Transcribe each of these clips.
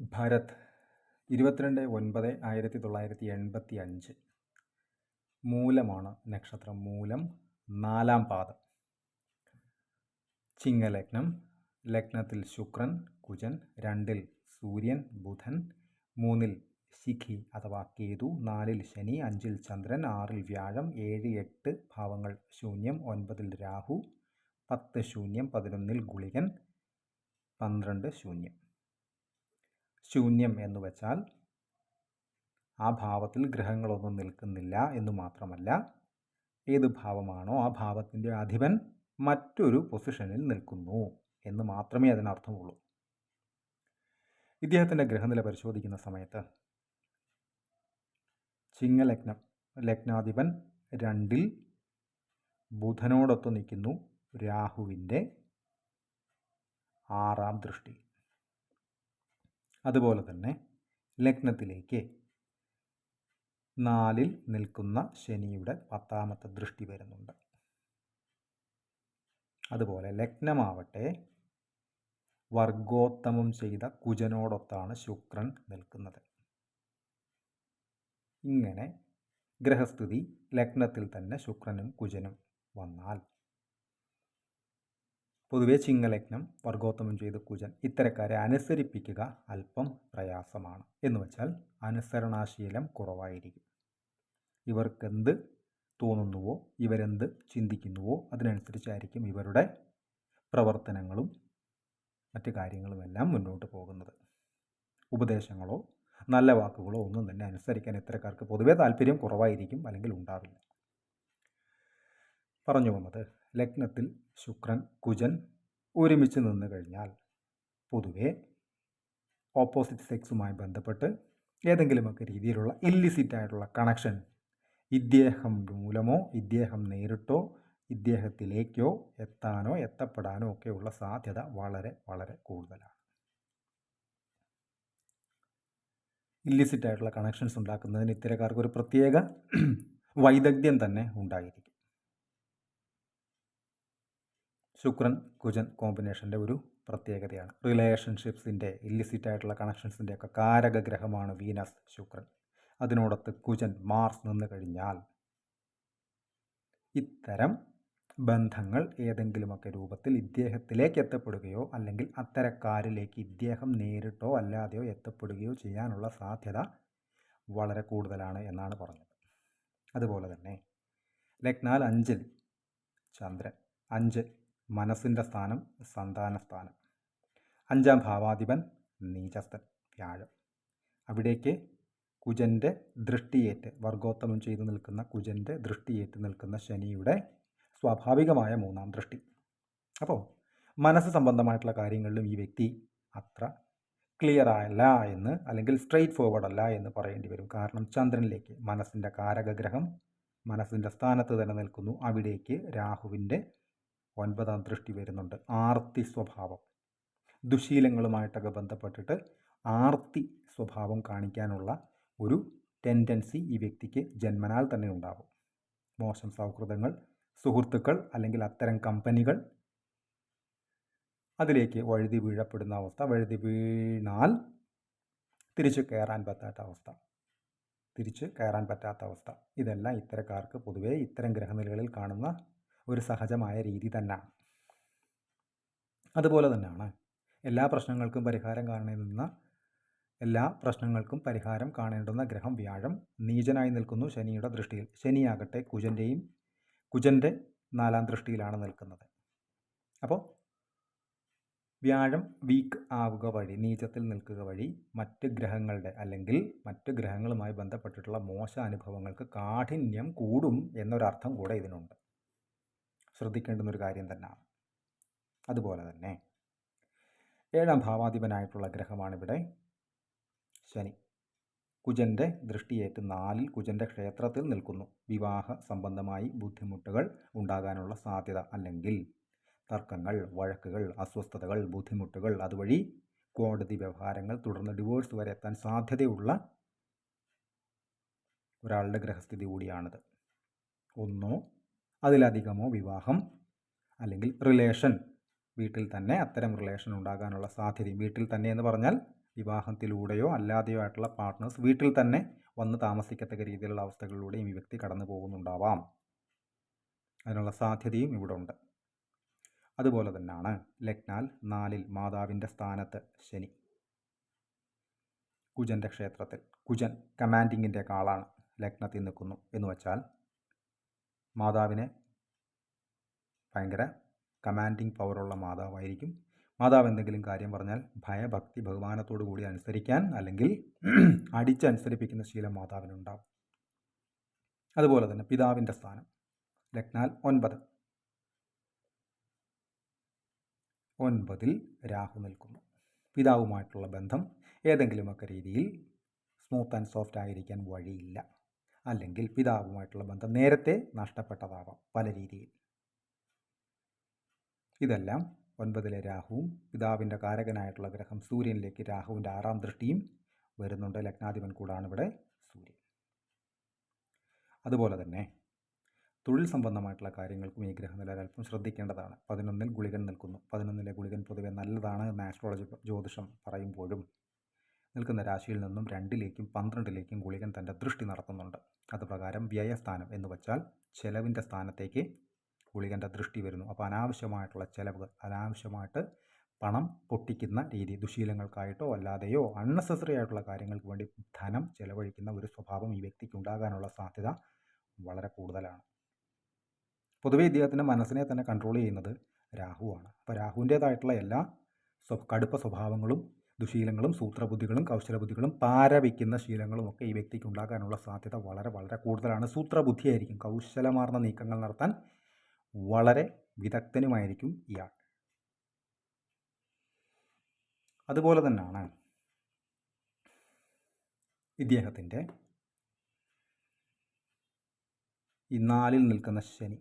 ഭരത് ഇരുപത്തിരണ്ട് ഒൻപത് ആയിരത്തി തൊള്ളായിരത്തി എൺപത്തി അഞ്ച് മൂലമാണ് നക്ഷത്രം മൂലം നാലാം പാദം. ചിങ്ങലഗ്നം ലഗ്നത്തിൽ ശുക്രൻ കുജൻ രണ്ടിൽ സൂര്യൻ ബുധൻ മൂന്നിൽ ശിഖി അഥവാ കേതു നാലിൽ ശനി അഞ്ചിൽ ചന്ദ്രൻ ആറിൽ വ്യാഴം ഏഴ് എട്ട് ഭാവങ്ങൾ ശൂന്യം ഒൻപതിൽ രാഹു പത്ത് ശൂന്യം പതിനൊന്നിൽ ഗുളികൻ പന്ത്രണ്ട് ശൂന്യം. ശൂന്യം എന്ന് വെച്ചാൽ ആ ഭാവത്തിൽ ഗ്രഹങ്ങളൊന്നും നിൽക്കുന്നില്ല എന്ന് മാത്രമല്ല ഏത് ഭാവമാണോ ആ ഭാവത്തിന്റെ അധിപൻ മറ്റൊരു പൊസിഷനിൽ നിൽക്കുന്നു എന്ന് മാത്രമേ അതിനർത്ഥമുള്ളൂ. ഇദ്ദേഹത്തിന്റെ ഗ്രഹനില പരിശോധിക്കുന്ന സമയത്ത് ചിങ്ങലഗ്നം ലഗ്നാധിപൻ രണ്ടിൽ ബുധനോടൊത്ത് നിൽക്കുന്നു രാഹുവിന്റെ ആറാം ദൃഷ്ടി. അതുപോലെ തന്നെ ലഗ്നത്തിലേക്ക്. നാലിൽ നിൽക്കുന്ന ശനിയുടെ പത്താമത്തെ ദൃഷ്ടി വരുന്നുണ്ട്. അതുപോലെ ലഗ്നമാവട്ടെ വർഗോത്തമം ചെയ്ത കുജനോടൊത്താണ് ശുക്രൻ നിൽക്കുന്നത്. ഇങ്ങനെ ഗ്രഹസ്ഥിതി ലഗ്നത്തിൽ തന്നെ ശുക്രനും കുജനും വന്നാൽ പൊതുവെ ചിങ്ങലഗ്നം വർഗോത്തമം ചെയ്ത് കുജൻ ഇത്തരക്കാരെ അനുസരിപ്പിക്കുക അല്പം പ്രയാസമാണ്. എന്ന് വെച്ചാൽ അനുസരണാശീലം കുറവായിരിക്കും. ഇവർക്കെന്ത് തോന്നുന്നുവോ ഇവരെന്ത് ചിന്തിക്കുന്നുവോ അതിനനുസരിച്ചായിരിക്കും ഇവരുടെ പ്രവർത്തനങ്ങളും മറ്റു കാര്യങ്ങളുമെല്ലാം മുന്നോട്ട് പോകുന്നത്. ഉപദേശങ്ങളോ നല്ല വാക്കുകളോ ഒന്നും തന്നെ അനുസരിക്കാൻ ഇത്തരക്കാർക്ക് പൊതുവേ താല്പര്യം കുറവായിരിക്കും അല്ലെങ്കിൽ ഉണ്ടാവില്ല. പറഞ്ഞു വന്നത് ലഗ്നത്തിൽ ശുക്രൻ കുജൻ ഒരുമിച്ച് നിന്ന് കഴിഞ്ഞാൽ പൊതുവെ ഓപ്പോസിറ്റ് സെക്സുമായി ബന്ധപ്പെട്ട് ഏതെങ്കിലുമൊക്കെ രീതിയിലുള്ള ഇല്ലിസിറ്റ് ആയിട്ടുള്ള കണക്ഷൻ ഇദ്ദേഹം മൂലമോ ഇദ്ദേഹം നേരിട്ടോ ഇദ്ദേഹത്തിലേക്കോ എത്താനോ എത്തപ്പെടാനോ ഒക്കെയുള്ള സാധ്യത വളരെ വളരെ കൂടുതലാണ്. ഇല്ലിസിറ്റ് ആയിട്ടുള്ള കണക്ഷൻസ് ഉണ്ടാക്കുന്നതിന് ഇത്തരക്കാർക്ക് ഒരു പ്രത്യേക വൈദഗ്ധ്യം തന്നെ ഉണ്ടായിരിക്കും. ശുക്രൻ കുജൻ കോമ്പിനേഷന്റെ ഒരു പ്രത്യേകതയാണ്. റിലേഷൻഷിപ്സിന്റെ ഇല്ലിസിറ്റ് ആയിട്ടുള്ള കണക്ഷൻസിന്റെ ഒക്കെ കാരക ഗ്രഹമാണ് വീനസ് ശുക്രൻ. അതിനോടൊത്ത് കുജൻ മാർസ് നിന്ന് കഴിഞ്ഞാൽ ഇത്തരം ബന്ധങ്ങൾ ഏതെങ്കിലുമൊക്കെ രൂപത്തിൽ ഇദ്ദേഹത്തിലേക്ക് എത്തപ്പെടുകയോ അല്ലെങ്കിൽ അത്തരക്കാരിലേക്ക് ഇദ്ദേഹം നേരിട്ടോ അല്ലാതെയോ എത്തപ്പെടുകയോ ചെയ്യാനുള്ള സാധ്യത വളരെ കൂടുതലാണ് എന്നാണ് പറഞ്ഞത്. അതുപോലെ തന്നെ ലഗ്നാൽ അഞ്ചിൽ ചന്ദ്രൻ. അഞ്ച് മനസ്സിന്റെ സ്ഥാനം സന്താന സ്ഥാനം. അഞ്ചാം ഭാവാധിപൻ നീചസ്ഥൻ വ്യാഴം. അവിടേക്ക് കുജന്റെ ദൃഷ്ടിയേറ്റ് വർഗോത്തമം ചെയ്തു നിൽക്കുന്ന കുജന്റെ ദൃഷ്ടിയേറ്റ് നിൽക്കുന്ന ശനിയുടെ സ്വാഭാവികമായ മൂന്നാം ദൃഷ്ടി. അപ്പോൾ മനസ്സ് സംബന്ധമായിട്ടുള്ള കാര്യങ്ങളിലും ഈ വ്യക്തി അത്ര ക്ലിയർ അല്ല എന്ന് അല്ലെങ്കിൽ സ്ട്രെയിറ്റ് ഫോർവേഡ് അല്ല എന്ന് പറയേണ്ടി വരും. കാരണം ചന്ദ്രനിലേക്ക് മനസ്സിന്റെ കാരകഗ്രഹം മനസ്സിന്റെ സ്ഥാനത്ത് തന്നെ നിൽക്കുന്നു. അവിടേക്ക് രാഹുവിന്റെ ഒൻപതാം ദൃഷ്ടി വരുന്നുണ്ട്. ആർത്തി സ്വഭാവം. ദുശീലങ്ങളുമായിട്ടൊക്കെ ബന്ധപ്പെട്ടിട്ട് ആർത്തി സ്വഭാവം കാണിക്കാനുള്ള ഒരു ടെൻഡൻസി ഈ വ്യക്തിക്ക് ജന്മനാൽ തന്നെ ഉണ്ടാകും മോശം സൗഹൃദങ്ങൾ സുഹൃത്തുക്കൾ അല്ലെങ്കിൽ അത്തരം കമ്പനികൾ അതിലേക്ക് വഴുതി വീഴപ്പെടുന്ന അവസ്ഥ വഴുതി വീണാൽ തിരിച്ചു കയറാൻ പറ്റാത്ത അവസ്ഥ. തിരിച്ച് കയറാൻ പറ്റാത്ത അവസ്ഥ. ഇതെല്ലാം ഇത്തരക്കാർക്ക് പൊതുവേ ഇത്തരം ഗ്രഹനിലകളിൽ കാണുന്ന ഒരു സഹജമായ രീതി തന്നെ അതുപോലെ തന്നെയാണ് എല്ലാ പ്രശ്നങ്ങൾക്കും പരിഹാരം കാണേണ്ടുന്ന എല്ലാ പ്രശ്നങ്ങൾക്കും പരിഹാരം കാണേണ്ടുന്ന ഗ്രഹം വ്യാഴം. നീചനായി നിൽക്കുന്നു ശനിയുടെ ദൃഷ്ടിയിൽ. ശനിയാകട്ടെ കുജന്റെയും കുജന്റെ നാലാം ദൃഷ്ടിയിലാണ് നിൽക്കുന്നത്. അപ്പോൾ വ്യാഴം വീക്ക് ആവുക വഴി നീചത്തിൽ നിൽക്കുക വഴി മറ്റ് ഗ്രഹങ്ങളുടെ അല്ലെങ്കിൽ മറ്റ് ഗ്രഹങ്ങളുമായി ബന്ധപ്പെട്ടിട്ടുള്ള മോശ അനുഭവങ്ങൾക്ക് കാഠിന്യം കൂടും എന്നൊരർത്ഥം കൂടെ ഇതിനുണ്ട്. ശ്രദ്ധിക്കേണ്ടുന്ന ഒരു കാര്യം തന്നെയാണ്. അതുപോലെ തന്നെ ഏഴാം ഭാവാധിപനായിട്ടുള്ള ഗ്രഹമാണിവിടെ. ശനി. കുജന്റെ ദൃഷ്ടിയേറ്റ് നാലിൽ കുജന്റെ ക്ഷേത്രത്തിൽ നിൽക്കുന്നു. വിവാഹ സംബന്ധമായി ബുദ്ധിമുട്ടുകൾ ഉണ്ടാകാനുള്ള സാധ്യത അല്ലെങ്കിൽ തർക്കങ്ങൾ വഴക്കുകൾ അസ്വസ്ഥതകൾ ബുദ്ധിമുട്ടുകൾ അതുവഴി കോടതി വ്യവഹാരങ്ങൾ തുടർന്ന് ഡിവോഴ്സ് വരെ എത്താൻ സാധ്യതയുള്ള ഒരാളുടെ ഗ്രഹസ്ഥിതി കൂടിയാണിത്. ഒന്നോ അതിലധികമോ വിവാഹം അല്ലെങ്കിൽ റിലേഷൻ വീട്ടിൽ തന്നെ അത്തരം റിലേഷൻ ഉണ്ടാകാനുള്ള സാധ്യതയും വീട്ടിൽ തന്നെ എന്ന് പറഞ്ഞാൽ വിവാഹത്തിലൂടെയോ അല്ലാതെയോ ആയിട്ടുള്ള പാർട്ട്നേഴ്സ് വീട്ടിൽ തന്നെ വന്ന് താമസിക്കത്തക്ക രീതിയിലുള്ള അവസ്ഥകളിലൂടെയും ഈ വ്യക്തി കടന്നു പോകുന്നുണ്ടാവാം. അതിനുള്ള സാധ്യതയും ഇവിടെ ഉണ്ട്. അതുപോലെ തന്നെയാണ് ലഗ്നാൽ നാലിൽ മാതാവിന്റെ സ്ഥാനത്ത് ശനി. കുജന്റെ ക്ഷേത്രത്തിൽ കുജൻ കമാൻഡിങ്ങിന്റെ കാളാണ് ലഗ്നത്തിൽ നിൽക്കുന്നു. എന്ന് വച്ചാൽ മാതാവിനെ ഭയങ്കര കമാൻഡിങ് പവറുള്ള മാതാവായിരിക്കും. മാതാവ് എന്തെങ്കിലും കാര്യം പറഞ്ഞാൽ ഭയഭക്തി ബഹുമാനത്തോടു കൂടി അനുസരിക്കാൻ അല്ലെങ്കിൽ അടിച്ചനുസരിപ്പിക്കുന്ന ശീലം മാതാവിനുണ്ടാവും. അതുപോലെ തന്നെ പിതാവിന്റെ സ്ഥാനം. ലഗ്നാൽ ഒൻപത്. ഒൻപതിൽ രാഹു നിൽക്കുന്നു. പിതാവുമായിട്ടുള്ള ബന്ധം ഏതെങ്കിലുമൊക്കെ രീതിയിൽ സ്മൂത്ത് ആൻഡ് സോഫ്റ്റ് ആയിരിക്കാൻ വഴിയില്ല. അല്ലെങ്കിൽ പിതാവുമായിട്ടുള്ള ബന്ധം നേരത്തെ നഷ്ടപ്പെട്ടതാവാം പല രീതിയിൽ. ഇതെല്ലാം ഒൻപതിലെ രാഹുവും പിതാവിന്റെ കാരകനായിട്ടുള്ള ഗ്രഹം സൂര്യനിലേക്ക് രാഹുവിന്റെ ആറാം ദൃഷ്ടിയും വരുന്നുണ്ട്. ലഗ്നാധിപൻ കൂടാണ് ഇവിടെ സൂര്യൻ. അതുപോലെ തന്നെ തൊഴിൽ സംബന്ധമായിട്ടുള്ള കാര്യങ്ങൾക്കും ഈ ഗ്രഹനില അല്പം ശ്രദ്ധിക്കേണ്ടതാണ്. പതിനൊന്നിൽ ഗുളികൻ നിൽക്കുന്നു. പതിനൊന്നിലെ ഗുളികൻ പൊതുവെ നല്ലതാണ് എന്ന് ആസ്ട്രോളജി ജ്യോതിഷം പറയുമ്പോഴും നിൽക്കുന്ന രാശിയിൽ നിന്നും രണ്ടിലേക്കും പന്ത്രണ്ടിലേക്കും ഗുളികൻ തന്റെ ദൃഷ്ടി നടത്തുന്നുണ്ട്. അതുപ്രകാരം വ്യയസ്ഥാനം എന്ന് വച്ചാൽ ചെലവിന്റെ സ്ഥാനത്തേക്ക് ഗുളികന്റെ ദൃഷ്ടി വരുന്നു. അപ്പോൾ അനാവശ്യമായിട്ടുള്ള ചിലവുകൾ അനാവശ്യമായിട്ട് പണം പൊട്ടിക്കുന്ന രീതി ദുശീലങ്ങൾക്കായിട്ടോ അല്ലാതെയോ അൺനെസസറി ആയിട്ടുള്ള കാര്യങ്ങൾക്ക് വേണ്ടി ധനം ചെലവഴിക്കുന്ന ഒരു സ്വഭാവം ഈ വ്യക്തിക്ക് ഉണ്ടാകാനുള്ള സാധ്യത വളരെ കൂടുതലാണ്. പൊതുവേ ഇദ്ദേഹത്തിന്റെ മനസ്സിനെ തന്നെ കൺട്രോൾ ചെയ്യുന്നത് രാഹുവാണ്. അപ്പോൾ രാഹുവിന്റേതായിട്ടുള്ള എല്ലാ കടുപ്പ സ്വഭാവങ്ങളും ദുശീലങ്ങളും സൂത്രബുദ്ധികളും കൗശലബുദ്ധികളും പാരവിക്കുന്ന ശീലങ്ങളും ഒക്കെ ഈ വ്യക്തിക്ക് ഉണ്ടാകാനുള്ള സാധ്യത വളരെ വളരെ കൂടുതലാണ്. സൂത്രബുദ്ധിയായിരിക്കും. കൗശലമാർന്ന നീക്കങ്ങൾ നടത്താൻ വളരെ വിദഗ്ധനുമായിരിക്കും ഇയാൾ. അതുപോലെ തന്നെയാണ് ഇദ്ദേഹത്തിന്റെ ഈ നാലിൽ നിൽക്കുന്ന ശനി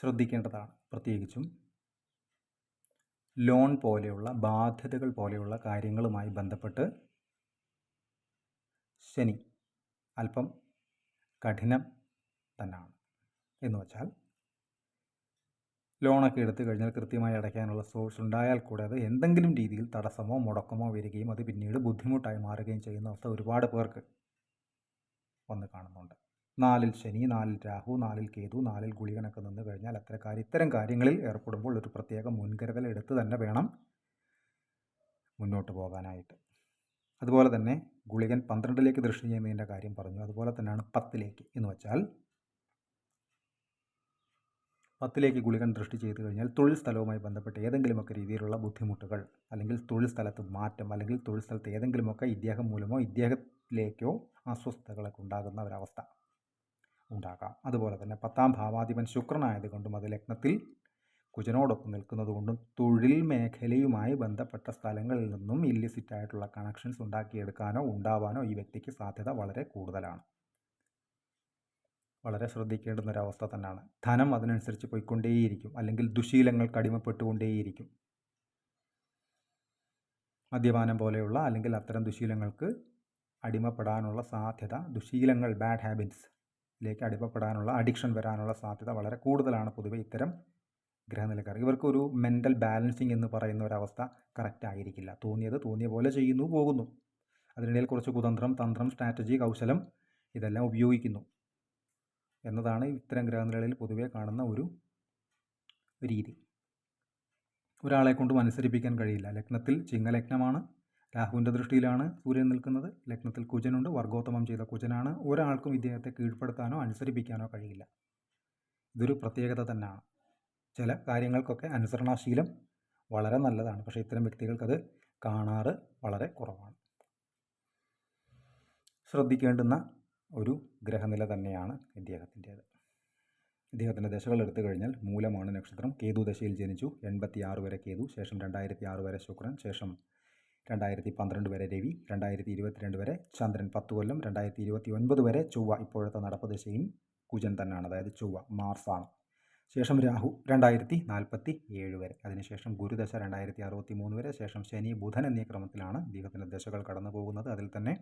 ശ്രദ്ധിക്കേണ്ടതാണ്. പ്രത്യേകിച്ചും ലോൺ പോലെയുള്ള ബാധ്യതകൾ പോലെയുള്ള കാര്യങ്ങളുമായി ബന്ധപ്പെട്ട് ശനി അല്പം കഠിനം തന്നെയാണ് എന്ന് വച്ചാൽ ലോണൊക്കെ എടുത്തു കഴിഞ്ഞാൽ കൃത്യമായി അടയ്ക്കാനുള്ള സോഴ്സ് ഉണ്ടായാൽ കൂടെ അത് എന്തെങ്കിലും രീതിയിൽ തടസ്സമോ മുടക്കമോ വരികയും അത് പിന്നീട് ബുദ്ധിമുട്ടായി മാറുകയും ചെയ്യുന്ന അവസ്ഥ ഒരുപാട് പേർക്ക് വന്ന് കാണുന്നുണ്ട്. നാലിൽ ശനി നാലിൽ രാഹു നാലിൽ കേതു നാലിൽ ഗുളികനൊക്കെ നിന്ന് കഴിഞ്ഞാൽ അത്തരക്കാർ ഇത്തരം കാര്യങ്ങളിൽ ഏർപ്പെടുമ്പോൾ ഒരു പ്രത്യേക മുൻകരുതൽ എടുത്ത് തന്നെ വേണം മുന്നോട്ട് പോകാനായിട്ട്. അതുപോലെ തന്നെ ഗുളികൻ പന്ത്രണ്ടിലേക്ക് ദൃഷ്ടി ചെയ്യുന്നതിന്റെ കാര്യം പറഞ്ഞു. അതുപോലെ തന്നെയാണ് പത്തിലേക്ക് എന്ന് വെച്ചാൽ പത്തിലേക്ക് ഗുളികൻ ദൃഷ്ടി ചെയ്തു കഴിഞ്ഞാൽ തൊഴിൽ സ്ഥലവുമായി ബന്ധപ്പെട്ട് ഏതെങ്കിലുമൊക്കെ രീതിയിലുള്ള ബുദ്ധിമുട്ടുകൾ അല്ലെങ്കിൽ തൊഴിൽ സ്ഥലത്ത് മാറ്റം അല്ലെങ്കിൽ തൊഴിൽ സ്ഥലത്ത് ഏതെങ്കിലുമൊക്കെ ഇദ്ദേഹം മൂലമോ ഇദ്ദേഹത്തിലേക്കോ അസ്വസ്ഥതകളൊക്കെ ഉണ്ടാകുന്ന ഒരവസ്ഥ. ഉണ്ടാകാം. അതുപോലെ തന്നെ പത്താം ഭാവാധിപൻ ശുക്രനായതുകൊണ്ടും അത് ലഗ്നത്തിൽ കുജനോടൊപ്പം നിൽക്കുന്നതുകൊണ്ടും തൊഴിൽ മേഖലയുമായി ബന്ധപ്പെട്ട സ്ഥലങ്ങളിൽ നിന്നും ഇല്ലിസിറ്റ് ആയിട്ടുള്ള കണക്ഷൻസ് ഉണ്ടാക്കിയെടുക്കാനോ ഉണ്ടാവാനോ ഈ വ്യക്തിക്ക് സാധ്യത വളരെ കൂടുതലാണ്. വളരെ ശ്രദ്ധിക്കേണ്ടുന്ന ഒരവസ്ഥ തന്നെയാണ്. ധനം അതിനനുസരിച്ച് പോയിക്കൊണ്ടേയിരിക്കും. അല്ലെങ്കിൽ ദുശീലങ്ങൾ കടിമപ്പെട്ടുകൊണ്ടേയിരിക്കും. മദ്യപാനം പോലെയുള്ള അല്ലെങ്കിൽ അത്തരം ദുശീലങ്ങൾക്ക് അടിമപ്പെടാനുള്ള സാധ്യത ദുശീലങ്ങൾ ബാഡ് ഹാബിറ്റ്സിലേക്ക് അടിമപ്പെടാനുള്ള അഡിക്ഷൻ വരാനുള്ള സാധ്യത വളരെ കൂടുതലാണ് പൊതുവെ ഇത്തരം ഗ്രഹനിലക്കാർ. ഇവർക്കൊരു മെന്റൽ ബാലൻസിങ് എന്ന് പറയുന്ന ഒരവസ്ഥ കറക്റ്റ് ആയിരിക്കില്ല. തോന്നിയത് തോന്നിയ പോലെ ചെയ്യുന്നു പോകുന്നു. അതിനിടയിൽ കുറച്ച് കുതന്ത്രം തന്ത്രം സ്ട്രാറ്റജി കൗശലം ഇതെല്ലാം ഉപയോഗിക്കുന്നു എന്നതാണ് ഇത്തരം ഗ്രഹനിലകളിൽ പൊതുവേ കാണുന്ന ഒരു രീതി. ഒരാളെ കൊണ്ട് അനുസരിപ്പിക്കാൻ കഴിയില്ല. ലഗ്നത്തിൽ ചിങ്ങലഗ്നമാണ്. രാഹുവിന്റെ ദൃഷ്ടിയിലാണ് സൂര്യൻ നിൽക്കുന്നത്. ലഗ്നത്തിൽ കുജനുണ്ട്. വർഗോത്തമം ചെയ്ത കുജനാണ്. ഒരാൾക്കും ഇദ്ദേഹത്തെ കീഴ്പ്പെടുത്താനോ അനുസരിപ്പിക്കാനോ കഴിയില്ല. ഇതൊരു പ്രത്യേകത തന്നെയാണ്. ചില കാര്യങ്ങൾക്കൊക്കെ അനുസരണാശീലം വളരെ നല്ലതാണ്. പക്ഷേ ഇത്തരം വ്യക്തികൾക്കത് കാണാറ് വളരെ കുറവാണ്. ശ്രദ്ധിക്കേണ്ടുന്ന ഒരു ഗ്രഹനില തന്നെയാണ് ഇദ്ദേഹത്തിന്റേത്. ഇദ്ദേഹത്തിന്റെ ദശകൾ എടുത്തു കഴിഞ്ഞാൽ മൂലമാണ് നക്ഷത്രം. കേതു ദശയിൽ ജനിച്ചു. എൺപത്തി ആറ് വരെ കേതു. ശേഷം രണ്ടായിരത്തി ആറ് വരെ ശുക്രൻ. ശേഷം രണ്ടായിരത്തി പന്ത്രണ്ട് വരെ രവി രണ്ടായിരത്തി ഇരുപത്തിരണ്ട് വരെ ചന്ദ്രൻ. പത്ത് കൊല്ലം രണ്ടായിരത്തി ഇരുപത്തി ഒൻപത് വരെ ചൊവ്വ. ഇപ്പോഴത്തെ നടപ്പ് ദിശയും കുജൻ തന്നെയാണ് അതായത് ചൊവ്വ മാർസാണ്. ശേഷം രാഹു രണ്ടായിരത്തി നാൽപ്പത്തി ഏഴ് വരെ. അതിനുശേഷം ഗുരുദശ രണ്ടായിരത്തി അറുപത്തി മൂന്ന് വരെ. ശേഷം ശനി ബുധൻ എന്നീ ക്രമത്തിലാണ് ഇദ്ദേഹത്തിന്റെ ദശകൾ കടന്നു പോകുന്നത് അതിൽ തന്നെ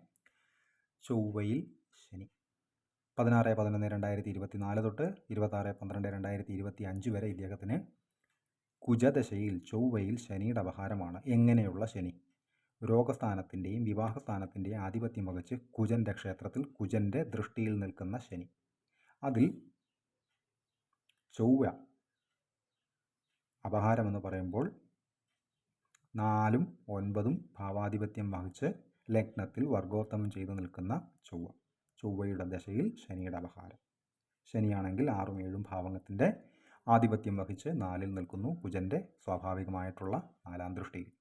ചൊവ്വയിൽ ശനി. പതിനാറ് പതിനൊന്ന് രണ്ടായിരത്തി ഇരുപത്തി നാല് തൊട്ട് ഇരുപത്താറ് പന്ത്രണ്ട് രണ്ടായിരത്തി ഇരുപത്തി അഞ്ച് വരെ ഇദ്ദേഹത്തിന് കുജദശയിൽ ചൊവ്വയിൽ ശനിയുടെ അപഹാരമാണ്. എങ്ങനെയുള്ള ശനി? രോഗസ്ഥാനത്തിന്റെയും വിവാഹസ്ഥാനത്തിന്റെയും ആധിപത്യം വഹിച്ച് കുജന്റെ ക്ഷേത്രത്തിൽ കുജന്റെ ദൃഷ്ടിയിൽ നിൽക്കുന്ന ശനി. അതിൽ ചൊവ്വ അപഹാരം എന്ന് പറയുമ്പോൾ നാലും ഒൻപതും ഭാവാധിപത്യം വഹിച്ച് ലഗ്നത്തിൽ വർഗോത്തമം ചെയ്തു നിൽക്കുന്ന ചൊവ്വ. ചൊവ്വയുടെ ദശയിൽ ശനിയുടെ അപഹാരം. ശനിയാണെങ്കിൽ ആറും ഏഴും ഭാവങ്ങത്തിന്റെ ആധിപത്യം വഹിച്ച് നാലിൽ നിൽക്കുന്നു കുജന്റെ സ്വാഭാവികമായിട്ടുള്ള നാലാം ദൃഷ്ടിയിൽ.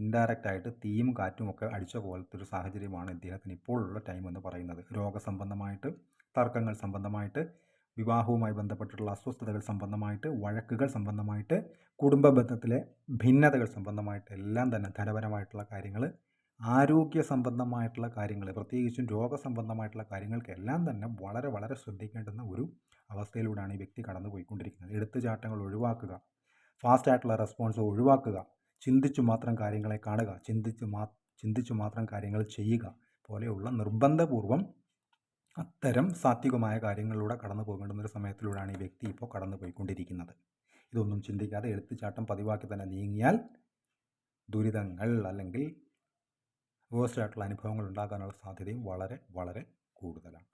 ഇൻഡയറക്റ്റ് ആയിട്ട് തീയും കാറ്റും ഒക്കെ അടിച്ച പോലത്തെ ഒരു സാഹചര്യമാണ് ഇദ്ദേഹത്തിന് ഇപ്പോഴുള്ള ടൈം എന്ന് പറയുന്നത്. രോഗസംബന്ധമായിട്ട് തർക്കങ്ങൾ സംബന്ധമായിട്ട് വിവാഹവുമായി ബന്ധപ്പെട്ടിട്ടുള്ള അസ്വസ്ഥതകൾ സംബന്ധമായിട്ട് വഴക്കുകൾ സംബന്ധമായിട്ട് കുടുംബ ബന്ധത്തിലെ ഭിന്നതകൾ സംബന്ധമായിട്ട് എല്ലാം തന്നെ ധനപരമായിട്ടുള്ള കാര്യങ്ങൾ ആരോഗ്യ സംബന്ധമായിട്ടുള്ള കാര്യങ്ങൾ പ്രത്യേകിച്ചും രോഗസംബന്ധമായിട്ടുള്ള കാര്യങ്ങൾക്കെല്ലാം തന്നെ വളരെ വളരെ ശ്രദ്ധിക്കേണ്ടുന്ന ഒരു അവസ്ഥയിലൂടെയാണ് ഈ വ്യക്തി കടന്നു പോയിക്കൊണ്ടിരിക്കുന്നത് എടുത്തുചാട്ടങ്ങൾ ഒഴിവാക്കുക ഫാസ്റ്റായിട്ടുള്ള റെസ്പോൺസ് ഒഴിവാക്കുക ചിന്തിച്ചു മാത്രം കാര്യങ്ങളെ കാണുക ചിന്തിച്ചു മാ ചിന്തിച്ചു മാത്രം കാര്യങ്ങൾ ചെയ്യുക പോലെയുള്ള നിർബന്ധപൂർവം അത്തരം സാത്വികമായ കാര്യങ്ങളിലൂടെ കടന്നു പോകേണ്ടുന്ന ഒരു സമയത്തിലൂടെയാണ് ഈ വ്യക്തി ഇപ്പോൾ കടന്നു പോയിക്കൊണ്ടിരിക്കുന്നത്. ഇതൊന്നും ചിന്തിക്കാതെ എടുത്തുചാട്ടം പതിവാക്കി തന്നെ നീങ്ങിയാൽ ദുരിതങ്ങൾ അല്ലെങ്കിൽ വേഴ്സ്റ്റായിട്ടുള്ള അനുഭവങ്ങൾ ഉണ്ടാകാനുള്ള സാധ്യതയും വളരെ വളരെ കൂടുതലാണ്.